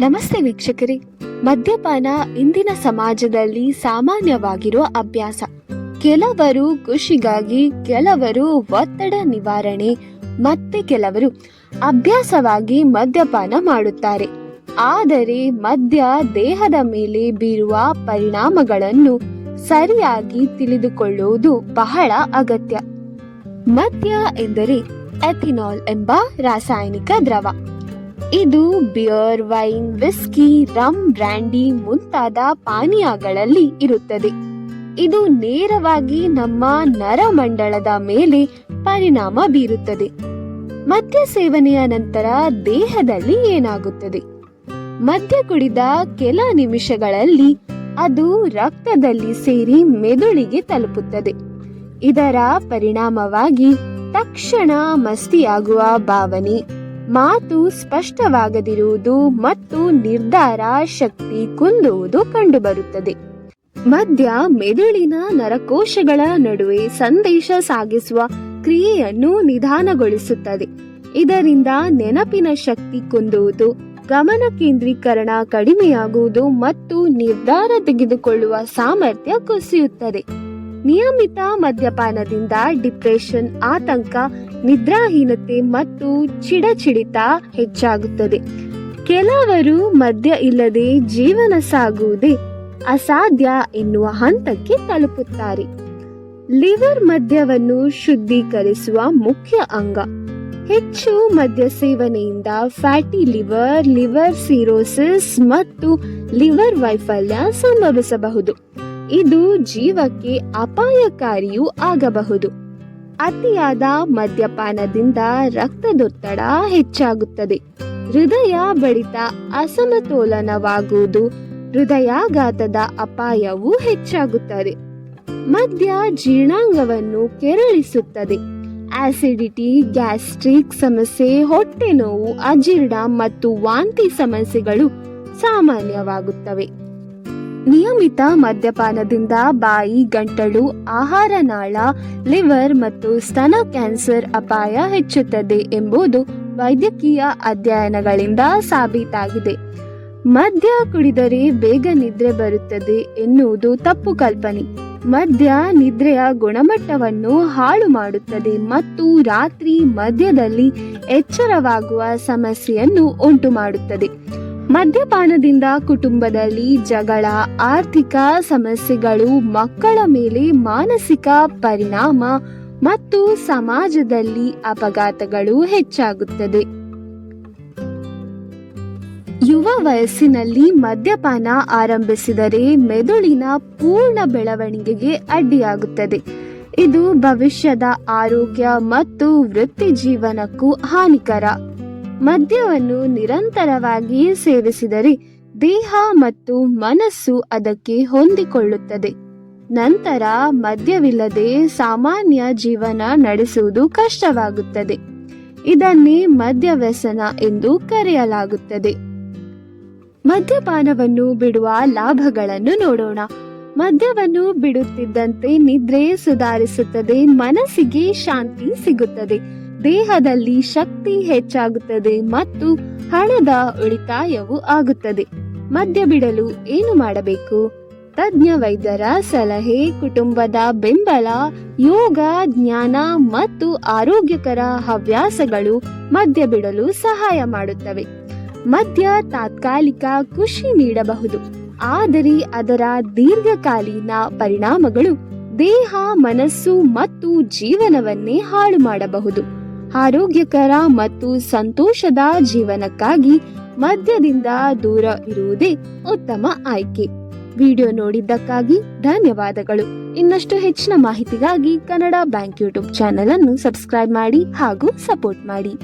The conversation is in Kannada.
ನಮಸ್ತೆ ವೀಕ್ಷಕರೇ. ಮದ್ಯಪಾನ ಇಂದಿನ ಸಮಾಜದಲ್ಲಿ ಸಾಮಾನ್ಯವಾಗಿರುವ ಅಭ್ಯಾಸ. ಕೆಲವರು ಖುಷಿಗಾಗಿ ಕೆಲವರು ಒತ್ತಡ ನಿವಾರಣೆ, ಮತ್ತೆ ಕೆಲವರು ಅಭ್ಯಾಸವಾಗಿ ಮದ್ಯಪಾನ ಮಾಡುತ್ತಾರೆ. ಆದರೆ ಮದ್ಯ ದೇಹದ ಮೇಲೆ ಬೀರುವ ಪರಿಣಾಮಗಳನ್ನು ಸರಿಯಾಗಿ ತಿಳಿದುಕೊಳ್ಳುವುದು ಬಹಳ ಅಗತ್ಯ. ಮದ್ಯ ಎಂದರೆ ಎಥಿನಾಲ್ ಎಂಬ ರಾಸಾಯನಿಕ ದ್ರವ. ಇದು beer wine, whisky rum brandy ಮುಂತಾದ ಪಾನೀಯಗಳಲ್ಲಿ ಇರುತ್ತದೆ. ಇದು ನೇರವಾಗಿ ನಮ್ಮ ನರಮಂಡಲದ ಮೇಲೆ ಪರಿಣಾಮ ಬೀರುತ್ತದೆ. ಮದ್ಯ ಸೇವನೆಯ ನಂತರ ದೇಹದಲ್ಲಿ ಏನಾಗುತ್ತದೆ? ಮದ್ಯ ಕುಡಿದ ಕೆಲ ನಿಮಿಷಗಳಲ್ಲಿ ಅದು ರಕ್ತದಲ್ಲಿ ಸೇರಿ ಮೆದುಳಿಗೆ ತಲುಪುತ್ತದೆ. ಇದರ ಪರಿಣಾಮವಾಗಿ ತಕ್ಷಣ ಮಸ್ತಿಯಾಗುವ ಭಾವನೆ ಮಾತು ಸ್ಪಷ್ಟವಾಗದಿರುವುದು ಮತ್ತು ನಿರ್ಧಾರ ಶಕ್ತಿ ಕುಂದುವುದು ಕಂಡುಬರುತ್ತದೆ. ಮದ್ಯ ಮೆದುಳಿನ ನರಕೋಶಗಳ ನಡುವೆ ಸಂದೇಶ ಸಾಗಿಸುವ ಕ್ರಿಯೆಯನ್ನು ನಿಧಾನಗೊಳಿಸುತ್ತದೆ. ಇದರಿಂದ ನೆನಪಿನ ಶಕ್ತಿ ಕುಂದುವುದು, ಗಮನ ಕೇಂದ್ರೀಕರಣ ಕಡಿಮೆಯಾಗುವುದು ಮತ್ತು ನಿರ್ಧಾರ ತೆಗೆದುಕೊಳ್ಳುವ ಸಾಮರ್ಥ್ಯ ಕುಸಿಯುತ್ತದೆ. ನಿಯಮಿತ ಮದ್ಯಪಾನದಿಂದ ಡಿಪ್ರೆಷನ್, ಆತಂಕ ನಿದ್ರಾಹೀನತೆ ಮತ್ತು ಚಿಡಚಿಡಿತ ಹೆಚ್ಚಾಗುತ್ತದೆ. ಕೆಲವರು ಮದ್ಯ ಇಲ್ಲದೆ ಜೀವನ ಸಾಗುವುದೇ ಅಸಾಧ್ಯ ಎನ್ನುವ ಹಂತಕ್ಕೆ ತಲುಪುತ್ತಾರೆ. ಲಿವರ್ ಮದ್ಯವನ್ನು ಶುದ್ಧೀಕರಿಸುವ ಮುಖ್ಯ ಅಂಗ. ಹೆಚ್ಚು ಮದ್ಯ ಸೇವನೆಯಿಂದ ಫ್ಯಾಟಿ ಲಿವರ್ ಲಿವರ್ ಸಿರೋಸಿಸ್ ಮತ್ತು ಲಿವರ್ ವೈಫಲ್ಯ ಸಂಭವಿಸಬಹುದು. ಇದು ಜೀವಕ್ಕೆ ಅಪಾಯಕಾರಿಯೂ ಆಗಬಹುದು. ಅತಿಯಾದ ಮದ್ಯಪಾನದಿಂದ ರಕ್ತದೊತ್ತಡ ಹೆಚ್ಚಾಗುತ್ತದೆ. ಹೃದಯ ಬಡಿತ ಅಸಮತೋಲನವಾಗುವುದು, ಹೃದಯಾಘಾತದ ಅಪಾಯವೂ ಹೆಚ್ಚಾಗುತ್ತದೆ. ಮದ್ಯ ಜೀರ್ಣಾಂಗವನ್ನು ಕೆರಳಿಸುತ್ತದೆ. ಆಸಿಡಿಟಿ, ಗ್ಯಾಸ್ಟ್ರಿಕ್ ಸಮಸ್ಯೆ, ಹೊಟ್ಟೆ ನೋವು, ಅಜೀರ್ಣ ಮತ್ತು ವಾಂತಿ ಸಮಸ್ಯೆಗಳು ಸಾಮಾನ್ಯವಾಗುತ್ತವೆ. ನಿಯಮಿತ ಮದ್ಯಪಾನದಿಂದ ಬಾಯಿ, ಗಂಟಲು, ಆಹಾರ ನಾಳ, ಲಿವರ್ ಮತ್ತು ಸ್ತನ ಕ್ಯಾನ್ಸರ್ ಅಪಾಯ ಹೆಚ್ಚುತ್ತದೆ ಎಂಬುದು ವೈದ್ಯಕೀಯ ಅಧ್ಯಯನಗಳಿಂದ ಸಾಬೀತಾಗಿದೆ. ಮದ್ಯ ಕುಡಿದರೆ ಬೇಗ ನಿದ್ರೆ ಬರುತ್ತದೆ ಎನ್ನುವುದು ತಪ್ಪು ಕಲ್ಪನೆ. ಮದ್ಯ ನಿದ್ರೆಯ ಗುಣಮಟ್ಟವನ್ನು ಹಾಳು ಮಾಡುತ್ತದೆ ಮತ್ತು ರಾತ್ರಿ ಮದ್ಯದಲ್ಲಿ ಎಚ್ಚರವಾಗುವ ಸಮಸ್ಯೆಯನ್ನು ಉಂಟು ಮಾಡುತ್ತದೆ ಮದ್ಯಪಾನದಿಂದ ಕುಟುಂಬದಲ್ಲಿ ಜಗಳ, ಆರ್ಥಿಕ ಸಮಸ್ಯೆಗಳು, ಮಕ್ಕಳ ಮೇಲೆ ಮಾನಸಿಕ ಪರಿಣಾಮ ಮತ್ತು ಸಮಾಜದಲ್ಲಿ ಅಪಘಾತಗಳು ಹೆಚ್ಚಾಗುತ್ತದೆ. ಯುವ ವಯಸ್ಸಿನಲ್ಲಿ ಮದ್ಯಪಾನ ಆರಂಭಿಸಿದರೆ ಮೆದುಳಿನ ಪೂರ್ಣ ಬೆಳವಣಿಗೆಗೆ ಅಡ್ಡಿಯಾಗುತ್ತದೆ. ಇದು ಭವಿಷ್ಯದ ಆರೋಗ್ಯ ಮತ್ತು ವೃತ್ತಿ ಜೀವನಕ್ಕೂ ಹಾನಿಕರ. ಮದ್ಯವನ್ನು ನಿರಂತರವಾಗಿ ಸೇವಿಸಿದರೆ ದೇಹ ಮತ್ತು ಮನಸ್ಸು ಅದಕ್ಕೆ ಹೊಂದಿಕೊಳ್ಳುತ್ತದೆ. ನಂತರ ಮದ್ಯವಿಲ್ಲದೆ ಸಾಮಾನ್ಯ ಜೀವನ ನಡೆಸುವುದು ಕಷ್ಟವಾಗುತ್ತದೆ. ಇದನ್ನೇ ಮದ್ಯ ವ್ಯಸನ ಎಂದು ಕರೆಯಲಾಗುತ್ತದೆ. ಮದ್ಯಪಾನವನ್ನು ಬಿಡುವ ಲಾಭಗಳನ್ನು ನೋಡೋಣ. ಮದ್ಯವನ್ನು ಬಿಡುತ್ತಿದ್ದಂತೆ ನಿದ್ರೆ ಸುಧಾರಿಸುತ್ತದೆ, ಮನಸ್ಸಿಗೆ ಶಾಂತಿ ಸಿಗುತ್ತದೆ. ದೇಹದಲ್ಲಿ ಶಕ್ತಿ ಹೆಚ್ಚಾಗುತ್ತದೆ ಮತ್ತು ಹಣದ ಉಳಿತಾಯವು ಆಗುತ್ತದೆ. ಮದ್ಯ ಬಿಡಲು ಏನು ಮಾಡಬೇಕು? ತಜ್ಞ ವೈದ್ಯರ ಸಲಹೆ, ಕುಟುಂಬದ ಬೆಂಬಲ, ಯೋಗ, ಜ್ಞಾನ ಮತ್ತು ಆರೋಗ್ಯಕರ ಹವ್ಯಾಸಗಳು ಮದ್ಯ ಬಿಡಲು ಸಹಾಯ ಮಾಡುತ್ತವೆ. ಮದ್ಯ ತಾತ್ಕಾಲಿಕ ಖುಷಿ ನೀಡಬಹುದು. ಆದರೆ ಅದರ ದೀರ್ಘಕಾಲೀನ ಪರಿಣಾಮಗಳು ದೇಹ, ಮನಸ್ಸು ಮತ್ತು ಜೀವನವನ್ನೇ ಹಾಳು ಮಾಡಬಹುದು. ಆರೋಗ್ಯಕರ ಮತ್ತು ಸಂತೋಷದ ಜೀವನಕ್ಕಾಗಿ ಮದ್ಯದಿಂದ ದೂರ ಇರುವುದೇ ಉತ್ತಮ ಆಯ್ಕೆ. ವಿಡಿಯೋ ನೋಡಿದ್ದಕ್ಕಾಗಿ ಧನ್ಯವಾದಗಳು. ಇನ್ನಷ್ಟು ಹೆಚ್ಚಿನ ಮಾಹಿತಿಗಾಗಿ ಕನ್ನಡ ಬ್ಯಾಂಕ್ ಯೂಟ್ಯೂಬ್ ಚಾನೆಲ್ ಅನ್ನು ಸಬ್ಸ್ಕ್ರೈಬ್ ಮಾಡಿ ಹಾಗೂ ಸಪೋರ್ಟ್ ಮಾಡಿ.